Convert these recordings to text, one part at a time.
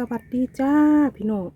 สวัสดีจ้าพี่น้อง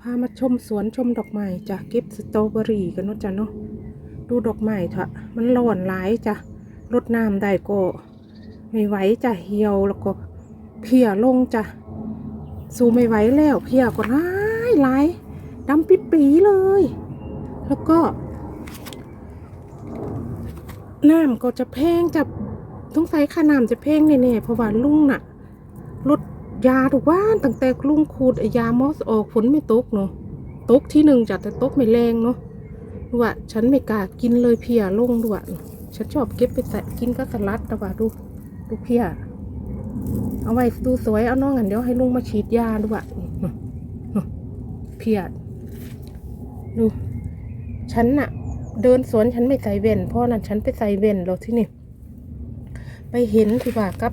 พามาชมสวนชมดอกไม้จ้ะเก็บสตรอเบอรี่กันเนาะจ้ะเนาะดูดอกไม้เถอะมันร้อนหลายจ้ะรดน้ำได้ก็ไม่ไหวจ้ะเหี่ยวแล้วก็เพียลงจ้ะสู้ไม่ไหวแล้วเพียก็ร้ายหลายดำปิดปีเลย แล้วก็น้ำก็จะแพงจะต้องใส่ค่าน้ำจะแพงแน่ๆเพราะว่าลุงน่ะ ลดยาทุกวันตั้งแต่ลุงขูดยามอสออกฝนไม่ตกเนาะตกที่หนึ่งจ้ะแต่ตกไม่แรงเนาะดูว่าฉันไม่กล้ากินเลยเพียลงด้วยฉันชอบเก็บไปใส่กินก็สลัดแต่ว่าดูดูเพียเอาไว้ดูสวยเอาน้องอันเดี๋ยวให้ลุงมาฉีดยาด้วยเพียดูฉันน่ะ เดินสวนฉันไม่ใส่เว่นเพราะนั้นฉันไปใส่เว่นแล้วที่นี่ ไปเห็นที่ว่ากับ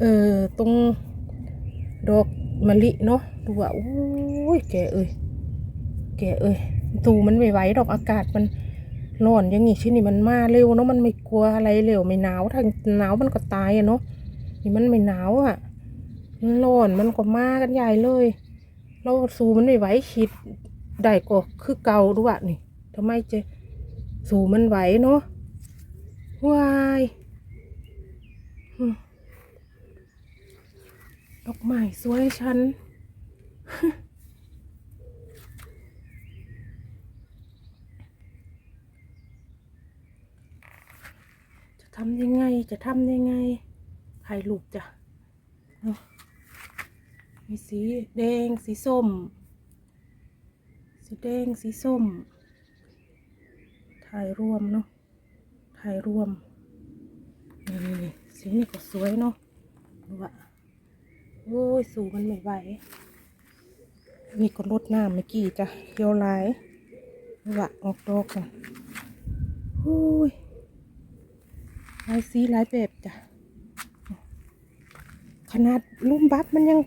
เออตรงดอกมะลิเนาะดูว่าโอ้ยแกเอ้ยแกเอ้ยตูมันไม่ไหวดอกอากาศมันร้อนอย่างงี้ชิ้นนี่มันมาเร็วเนาะมันไม่กลัวอะไรเร็วไม่หนาวถ้าหนาวมันก็ตายอะเนาะนี่มันไม่หนาวอะมันร้อนมันก็มากันใหญ่เลยเราสูมันไม่ไหวฉีดได้ก็คือเก่าด้วยนี่ทำไมจะสูมันไหวเนาะวาย ดอกไม้สวยฉันจะทำยังไงจะทำยังไงถ่ายรูปจ้ะมีสีแดงสีส้ม สีแดงสีส้ม ถ่ายรวมเนาะถ่ายรวมนี่นี่นี่สีนี่ก็สวยเนาะดูว่า โอ้ย สูงมันไม่ไหว นี่ก็ลดน้ำเมื่อกี้จ้ะเขียวลายดูว่าออกดอกกันโอ้ยหลายสีหลายแบบจ้ะ ขนาดลุ่มบับมันยัง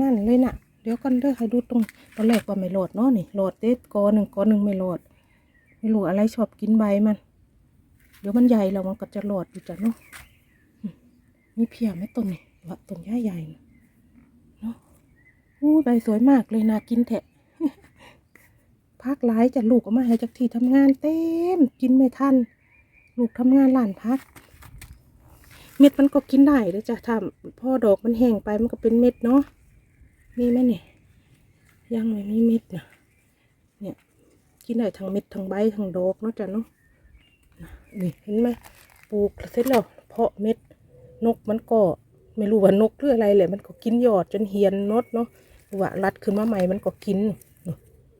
งันเลยน่ะ เดี๋ยวกันเด้อให้ดูตรงตอนแรกว่าไม่โหลดเนาะนี่โหลดเด็ดกอหนึ่งกอหนึ่งไม่โหลด ไม่รู้อะไรชอบกินใบมัน เดี๋ยวมันใหญ่แล้วมันก็จะโหลดอยู่จ้ะเนาะมีเพียไหมต้นนี่ว่าต้นใหญ่ใหญ่นะ ใบสวยมากเลยน่ากินแทะพักหลายจะลูกออกมาให้จากที่ทำงานเต็ม กินไม่ทัน ลูกทำงานหลานพัก เม็ดมันก็กินได้เลยจ้ะถ้าพ่อดอกมันแห้งไปมันก็เป็นเม็ดเนาะมีไหมเนี่ยยังไม่มีเม็ดนะเนี่ยกินได้ทั้งเม็ดทั้งใบทั้งดอกเนาะจ้ะเนาะนี่เห็นไหมปลูกเสร็จแล้วเพาะเม็ดนกมันก็ไม่รู้ว่านกหรืออะไรแหละมันก็กินยอดจนเหียนนดเนาะ ว่ารัดขึ้นมาใหม่มันก็กิน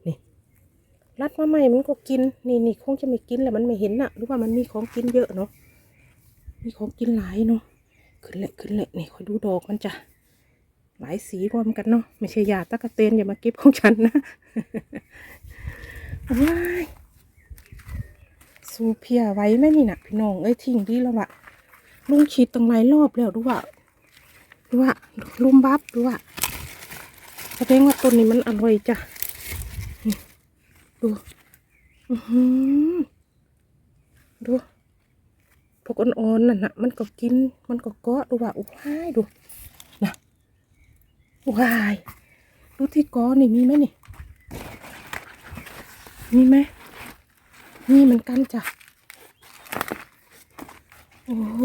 นี่ รัดมาใหม่มันก็กิน นี่นี่คงจะไม่กินแหละมันไม่เห็นน่ะหรือว่ามันมีของกินเยอะเนาะ มีของกินหลายเนาะ ขึ้นแหละขึ้นแหละนี่คอยดูดอกมันจะหลายสีรวมกันเนาะ ไม่ใช่ยาตะกะเตนอย่ามาเก็บของฉันนะว้ายสูเพียไว้ไหมนี่นะพี่น้อง เอ้ยทิ้งดีแล้ววะลุงฉีดตั้งหลายรอบแล้วดูว่าดูว่าลุมบับดูว่า แสดงว่าต้นนี้มันอร่อยจ้ะดูอือหือดูพวกอ่อนๆนั่นนะมันก็กิน มันก็เกาะดูว่าอุ้ยดูนะว้ายดูที่กอนี่มีไหมนี่มีไหมมีเหมือนกันจ้ะโอ้โห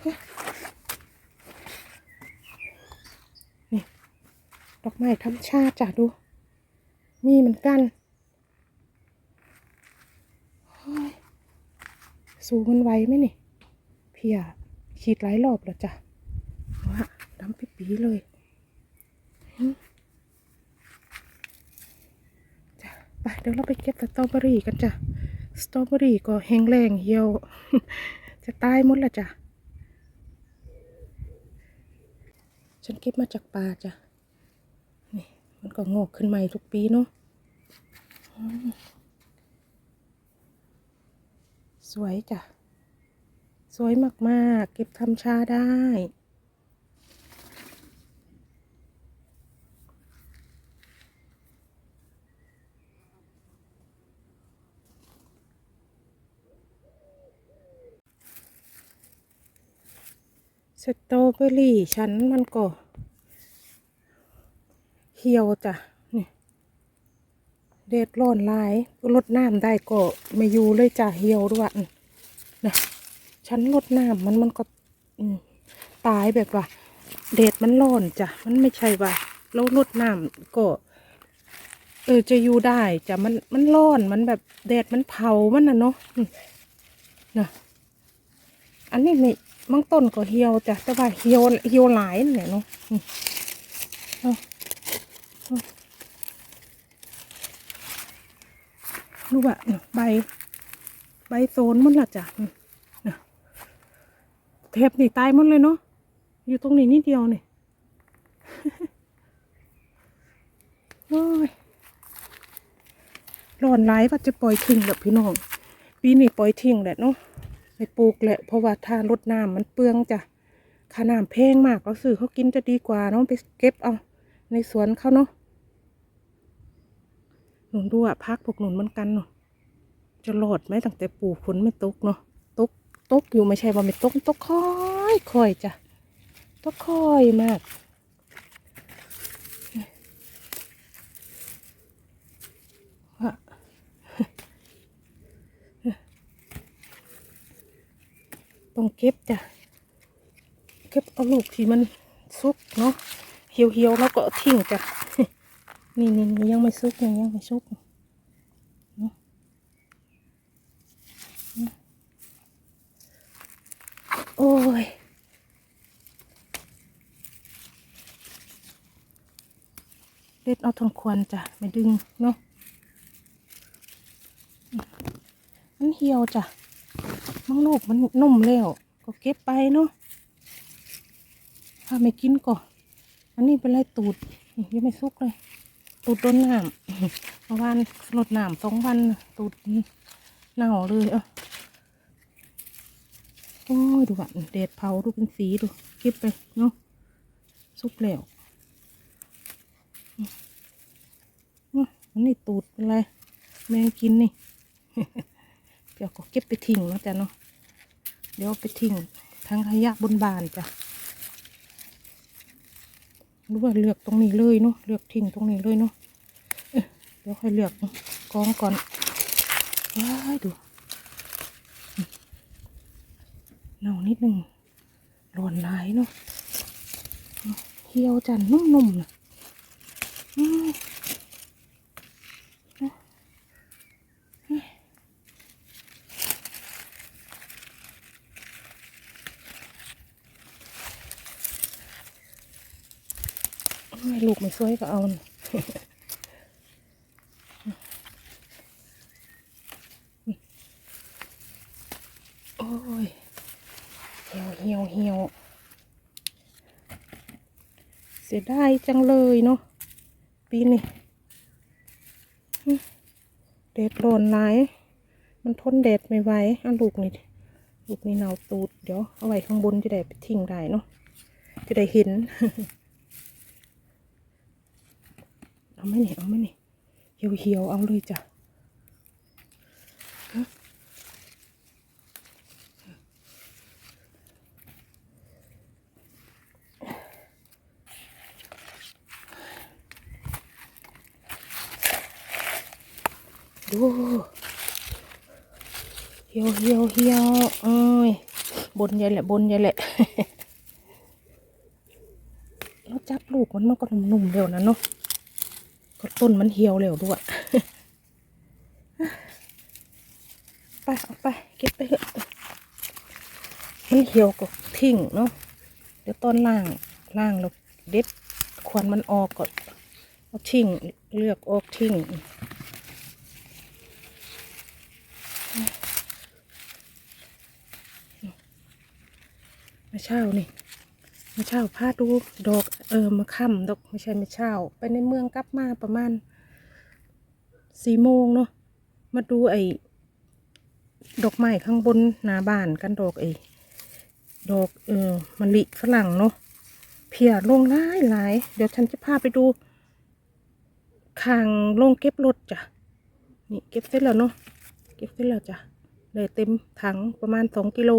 เฮ้ยนี่ ดอกไม้ธรรมชาติจ้ะดู มีเหมือนกันเฮ้ยสูงมันไวไหมนี่ เพียฉีดหลายรอบแล้วจ้ะว่าดำปีปีๆเลยจ้ะไปเดี๋ยวเราไปเก็บสตรอเบอรี่กันจ้ะสตรอเบอรี่ก็แห้งแรงเหี่ยว จะตายหมดละจ้ะ ฉันเก็บมาจากป่าจ้ะ มันก็งอกขึ้นใหม่ทุกปีเนาะสวยจ้ะ สวยมากๆ เก็บทำชาได้สตรอเบอรี่ฉันมันก็ เหี่ยวจ้ะนี่แดดร้อนลายลดน้ำได้ก็ไม่อยู่เลยจ้ะเหี่ยวด้วยนะฉันลดน้ำมันมันก็ตายแบบว่าแดดมันร้อนจ้ะมันไม่ใช่ว่าเราลดน้ำก็เออจะอยู่ได้จ้ะมันมันร้อนมันแบบแดดมันเผามันนะเนาะนะอันนี้นี่บางต้นก็เหี่ยวจ้ะแต่ว่าเหี่ยวเหี่ยวหลายนั่เนาะอืมเอาเอา รู้ว่าใบ ใบโซนมันละจ้ะเทปนี่ตายมันเลยเนาะอยู่ตรงนี้นิดเดียวเนี่ยโอ้ยร้อนร้ายว่าจะปล่อยทิ้งแบบพี่น้อง ปีนี้ปล่อยทิ้งแหละเนาะไปปลูกแหละ เพราะว่าถ้ารดน้ำมันเปลืองจ้ะค่าน้ำแพงมากเราซื้อเขากินจะดีกว่าเนาะไปเก็บเอาในสวนเขาเนาะ หนุนดูอะพักพวกหนุนเหมือนกันเนาะจะรอดไหมตั้งแต่ปลูกฝนไม่ตกเนาะตกตกอยู่ไม่ใช่ว่าไม่ตกตกค่อยค่อยจ้ะตกค่อยมากต้องเก็บจ้ะเก็บเอาลูกที่มันสุกเนาะเหี่ยวๆแล้วก็ทิ้งจ้ะ นี่นี่ยังไม่สุกนี่ยังไม่สุกเนาะโอ้ยเด็ดเอาทางควรจ้ะไม่ดึงเนาะมันเหี่ยวจ้ะมังลูกมันนุ่มแล้ว ก็เก็บไปเนาะถ้าไม่กินก็อันนี้เป็นไรตูดยังไม่สุกเลย ตูดโดนน้ำเมื่อวานลดน้ำสองวันตูดเน่าเลยเอะโอ้ยดูอะเดดเผาดูเป็นสีดูเก็บไปเนาะสุกแล้วมันนี้ตูดเป็นไรแมงกินนี่เดี๋ยวก็เก็บไปทิ้งเนาะจ้ะเนาะเดี๋ยวไปทิ้งทั้งขยะบนบานจ้ะ รู้ว่าเลือกตรงนี้เลยเนาะเลือกทิ้งตรงนี้เลยเนาะเดี๋ยวค่อยเลือกกองก่อนว้ายดูเน่านิดนึงร้อนลายเนาะเหี่ยวจันนุ่มๆนะอืม โอ้ย ลูกไม่สวยก็เอาโอ้ยเหี่ยวเหี่ยวเหี่ยวเสียดายจังเลยเนาะปีนี้หึแดดร้อนหลาย มันทนแดดไม่ไหวอะลูกนี่ลูกนี่เนาตูดเดี๋ยวเอาไว้ข้างบนจะได้ไปทิ้งได้เนาะจะได้เห็น เอาไหมเนี่ยเอาไหมเนี่ยเหี่ยวเหี่ยวๆเอาเลยจ้ะดูเหี่ยวเหี่ยวเหี่ยวเอ้ยบนใหญ่แหละบนใหญ่แหละแล้วจับลูกมันมันก็นุ่มๆเร็วนะเนาะ ต้นมันเหี่ยวเร็วด้วยไปเอาไปเก็บไปเถอะมันเหี่ยวก็ทิ้งเนาะเดี๋ยวตอนล่างล่างเราเด็ดควันมันออกก่อนเอาทิ้งเลือกออกทิ้งมาเช่านี่ มาเช่าพาดูดอกเออมาค่ำดอกไม่ใช่มาเช่า ไปในเมืองกลับมาประมาณสี่โมงเนาะมาดูไอ้ดอกไม้ข้างบนหน้าบ้านกันดอกไอ้ดอกเออมะลิฝรั่งเนาะเพียลงหลายหลายเดี๋ยวฉันจะพาไปดูคางลงเก็บรถจ้ะนี่เก็บเสร็จแล้วเนาะเก็บเสร็จแล้วจ้ะเลยเต็มถังประมาณสองกิโล